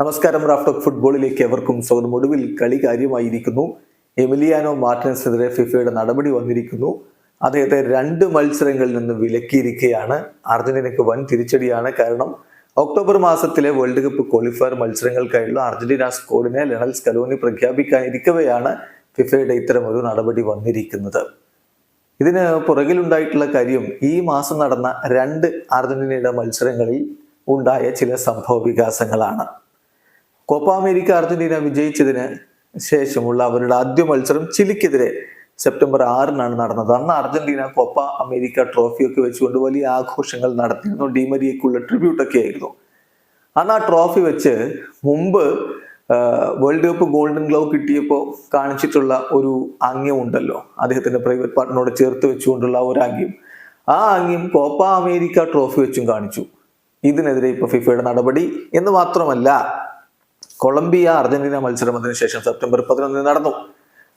നമസ്കാരം റാഫ്റ്റോക്ക് ഫുട്ബോളിലേക്ക് എവർക്കും സ്വാഗതം. ഒടുവിൽ കളി കാര്യമായിരിക്കുന്നു. എമിലിയാനോ മാർട്ടിനസിനെതിരെ ഫിഫയുടെ നടപടി വന്നിരിക്കുന്നു. അദ്ദേഹത്തെ രണ്ട് മത്സരങ്ങളിൽ നിന്ന് വിലക്കിയിരിക്കുകയാണ്. അർജന്റീനയ്ക്ക് വൻ തിരിച്ചടിയാണ് കാരണം ഒക്ടോബർ മാസത്തിലെ വേൾഡ് കപ്പ് ക്വാളിഫയർ മത്സരങ്ങൾക്കായുള്ള അർജന്റീന സ്കോഡിനെ ലെണൽ സ്കലോനി പ്രഖ്യാപിക്കാനിരിക്കവെയാണ് ഫിഫയുടെ ഇത്തരം ഒരു നടപടി വന്നിരിക്കുന്നത്. ഇതിന് പുറകിലുണ്ടായിട്ടുള്ള കാര്യം ഈ മാസം നടന്ന രണ്ട് അർജന്റീനയുടെ മത്സരങ്ങളിൽ ഉണ്ടായ ചില സംഭവ വികാസങ്ങളാണ് കോപ്പ അമേരിക്ക അർജന്റീന വിജയിച്ചതിന് ശേഷമുള്ള അവരുടെ ആദ്യ മത്സരം ചിലിക്കെതിരെ സെപ്റ്റംബർ ആറിനാണ് നടന്നത്. അന്ന് അർജന്റീന കോപ്പ അമേരിക്ക ട്രോഫിയൊക്കെ വെച്ചുകൊണ്ട് വലിയ ആഘോഷങ്ങൾ നടത്തിയിരുന്നു. ഡിമരിയക്കുള്ള ട്രിബ്യൂട്ടൊക്കെ ആയിരുന്നു. അന്ന് ആ ട്രോഫി വെച്ച് മുമ്പ് വേൾഡ് കപ്പ് ഗോൾഡൻ ഗ്ലൗ കിട്ടിയപ്പോൾ കാണിച്ചിട്ടുള്ള ഒരു ആംഗ്യം ഉണ്ടല്ലോ. അദ്ദേഹത്തിന്റെ പ്രൈവറ്റ് പാർട്ടിനോട് ചേർത്ത് വെച്ചുകൊണ്ടുള്ള ഒരു ആംഗ്യം ആ ആംഗ്യം കോപ്പ അമേരിക്ക ട്രോഫി വെച്ചും കാണിച്ചു. ഇതിനെതിരെ ഇപ്പൊ ഫിഫയുടെ നടപടി എന്ന് മാത്രമല്ല കൊളംബിയ അർജന്റീന മത്സരം അതിനുശേഷം സെപ്റ്റംബർ പതിനൊന്നിന് നടന്നു.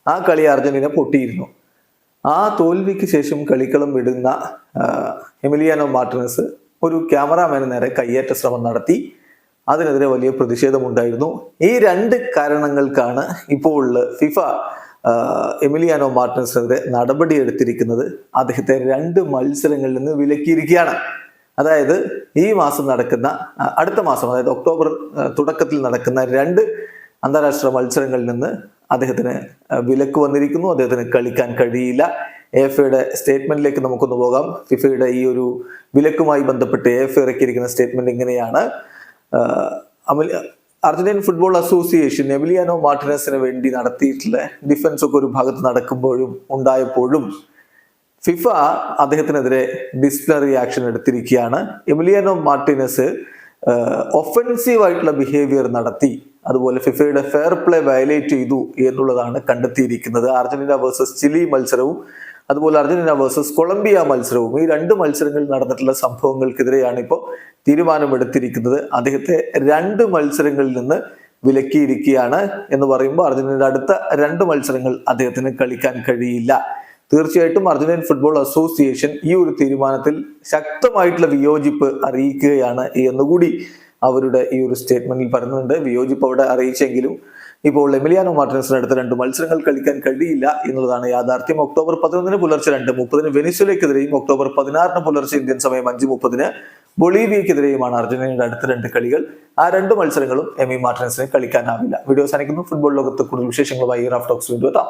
ആ കളി അർജന്റീന പൊട്ടിയിരുന്നു. ആ തോൽവിക്ക് ശേഷം കളിക്കളം വിടുന്ന എമിലിയാനോ മാർട്ടിനസ് ഒരു ക്യാമറാമാന് നേരെ കയ്യേറ്റ ശ്രമം നടത്തി. അതിനെതിരെ വലിയ പ്രതിഷേധമുണ്ടായിരുന്നു. ഈ രണ്ട് കാരണങ്ങൾക്കാണ് ഇപ്പോൾ ഫിഫ എമിലിയാനോ മാർട്ടിനസിനെതിരെ നടപടിയെടുത്തിരിക്കുന്നത്. അദ്ദേഹത്തെ രണ്ട് മത്സരങ്ങളിൽ നിന്ന് വിലക്കിയിരിക്കുകയാണ്. അതായത് ഈ മാസം നടക്കുന്ന അടുത്ത മാസം അതായത് ഒക്ടോബർ തുടക്കത്തിൽ നടക്കുന്ന രണ്ട് അന്താരാഷ്ട്ര മത്സരങ്ങളിൽ നിന്ന് അദ്ദേഹത്തിന് വിലക്ക് വന്നിരിക്കുന്നു. അദ്ദേഹത്തിന് കളിക്കാൻ കഴിയില്ല. എഫയുടെ സ്റ്റേറ്റ്മെന്റിലേക്ക് നമുക്കൊന്ന് പോകാം. ഫിഫയുടെ ഈ ഒരു വിലക്കുമായി ബന്ധപ്പെട്ട് എഫ് ഇറക്കിയിരിക്കുന്ന സ്റ്റേറ്റ്മെന്റ് ഇങ്ങനെയാണ്. അർജന്റീൻ ഫുട്ബോൾ അസോസിയേഷൻ എമിലിയാനോ മാർട്ടിനസിന് വേണ്ടി നടത്തിയിട്ടുള്ള ഡിഫൻസ് ഒക്കെ ഒരു ഭാഗത്ത് നടക്കുമ്പോഴും ഉണ്ടായപ്പോഴും ഫിഫ അദ്ദേഹത്തിനെതിരെ ഡിസിപ്ലിനറി ആക്ഷൻ എടുത്തിരിക്കുകയാണ്. എമിലിയാനോ മാർട്ടിനസ് ഒഫൻസീവ് ആയിട്ടുള്ള ബിഹേവിയർ നടത്തി. അതുപോലെ ഫിഫയുടെ ഫെയർ പ്ലേ വയലേറ്റ് ചെയ്തു എന്നുള്ളതാണ് കണ്ടെത്തിയിരിക്കുന്നത്. അർജന്റീന വേഴ്സസ് ചിലി മത്സരവും അതുപോലെ അർജന്റീന വേഴ്സസ് കൊളംബിയ മത്സരവും. ഈ രണ്ട് മത്സരങ്ങളിൽ നടന്നിട്ടുള്ള സംഭവങ്ങൾക്കെതിരെയാണ് ഇപ്പോൾ തീരുമാനമെടുത്തിരിക്കുന്നത്. അദ്ദേഹത്തെ രണ്ട് മത്സരങ്ങളിൽ നിന്ന് വിലക്കിയിരിക്കുകയാണ് എന്ന് പറയുമ്പോൾ അർജന്റീനയുടെ അടുത്ത രണ്ട് മത്സരങ്ങൾ അദ്ദേഹത്തിന് കളിക്കാൻ കഴിയില്ല. തീർച്ചയായിട്ടും അർജന്റീൻ ഫുട്ബോൾ അസോസിയേഷൻ ഈ ഒരു തീരുമാനത്തിൽ ശക്തമായിട്ടുള്ള വിയോജിപ്പ് അറിയിക്കുകയാണ് എന്നുകൂടി അവരുടെ ഈ ഒരു സ്റ്റേറ്റ്മെന്റിൽ പറയുന്നുണ്ട്. വിയോജിപ്പ് അവിടെ അറിയിച്ചെങ്കിലും ഇപ്പോൾ എമിലിയാനോ മാർട്ടിനസിന് അടുത്ത രണ്ട് മത്സരങ്ങൾ കളിക്കാൻ കഴിയില്ല എന്നുള്ളതാണ് യാഥാർത്ഥ്യം. ഒക്ടോബർ പതിനൊന്നിന് പുലർച്ചെ രണ്ട് മുപ്പതിന് വെനിസ്വലയ്ക്കെതിരെയും ഒക്ടോബർ പതിനാറിന് പുലർച്ചെ ഇന്ത്യൻ സമയം അഞ്ച് മുപ്പതിന് ബൊളീവിയക്കെതിരെയുമാണ് അർജന്റീനയുടെ അടുത്ത രണ്ട് കളികൾ. ആ രണ്ട് മത്സരങ്ങളും എമി മാർട്ടിനസിന് കളിക്കാനാവില്ല. വീഡിയോ അവസാനിക്കുന്നു. ഫുട്ബോൾ ലോകത്ത് കൂടുതൽ വിശേഷങ്ങളുമായി റാഫ് ടോക്സ് വീണ്ടും എത്താം.